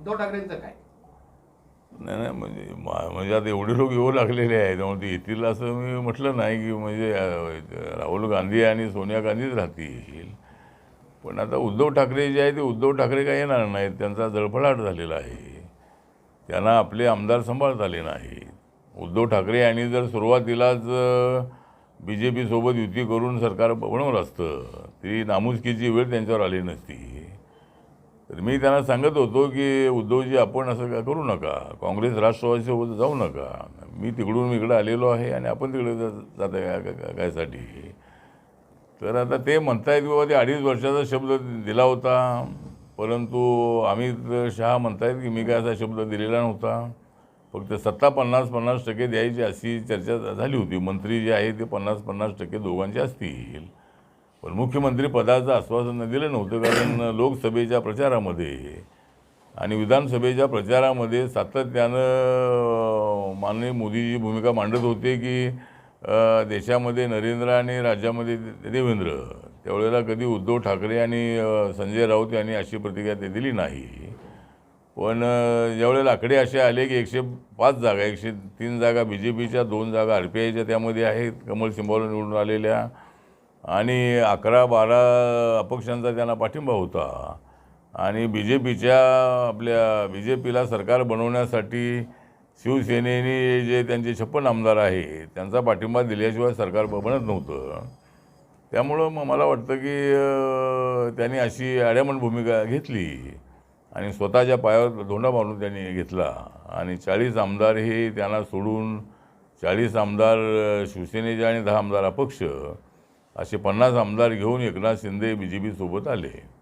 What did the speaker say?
उद्धव ठाकरेंचं काय? नाही नाही म्हणजे म्हणजे आता एवढे लोक येऊ लागलेले आहेत. त्यामुळे ते येतील असं मी म्हटलं नाही की म्हणजे राहुल गांधी आणि सोनिया गांधीच राहतील. पण आता उद्धव ठाकरे जे आहे ते उद्धव ठाकरे काही येणार नाहीत? त्यांचा जळफळाट झालेला आहे. त्यांना आपले आमदार सांभाळता आले नाहीत. उद्धव ठाकरे यांनी जर सुरुवातीलाच बी जे पीसोबत युती करून सरकार बनवलं असतं ती नामुष्कीची वेळ त्यांच्यावर आली नसती. तर मी त्यांना सांगत होतो की उद्धवजी आपण असं का करू नका? काँग्रेस राष्ट्रवादीसोबत जाऊ नका. मी तिकडून इकडं आलेलो आहे आणि आपण तिकडे जात आहे कायसाठी? तर आता ते म्हणतायत की बाबा ते अडीच वर्षाचा शब्द दिला होता. परंतु अमित शहा म्हणतायत की मी काय असा शब्द दिलेला नव्हता. फक्त सत्ता पन्नास पन्नास टक्के द्यायची अशी चर्चा झाली होती. मंत्री जे आहे ते पन्नास पन्नास टक्के दोघांचे असतील. पण मुख्यमंत्री पदाचं आश्वासन दिलं नव्हतं कारण लोकसभेच्या प्रचारामध्ये. आणि विधानसभेच्या प्रचारामध्ये सातत्यानं माननीय मोदीजी भूमिका मांडत होते की देशामध्ये नरेंद्र आणि राज्यामध्ये देवेंद्र. त्यावेळेला कधी उद्धव ठाकरे आणि संजय राऊत यांनी अशी प्रतिक्रिया ते दिली नाही. पण ज्यावेळेला आकडे असे आले की एकशे पाच जागा एकशे तीन जागा बी जे पीच्या दोन जागा आर पी आयच्या त्यामध्ये आहेत. कमल सिंबाला निवडून आलेल्या. आणि अकरा बारा अपक्षांचा त्यांना पाठिंबा होता. आणि बी जे पीच्या आपल्या बी जे पीला सरकार बनवण्यासाठी शिवसेनेने जे त्यांचे छप्पन आमदार आहे त्यांचा पाठिंबा दिल्याशिवाय सरकार बनत नव्हतं. त्यामुळं मग मला वाटतं की त्यांनी अशी अड्यामण भूमिका घेतली आणि स्वतःच्या पायावर धोंडा मारून त्यांनी घेतला. आणि चाळीस आमदार हे त्यांना सोडून चाळीस आमदार शिवसेनेचे आणि दहा आमदार अपक्ष असे पन्नास आमदार घेऊन एकनाथ शिंदे बी जे पीसोबत आले.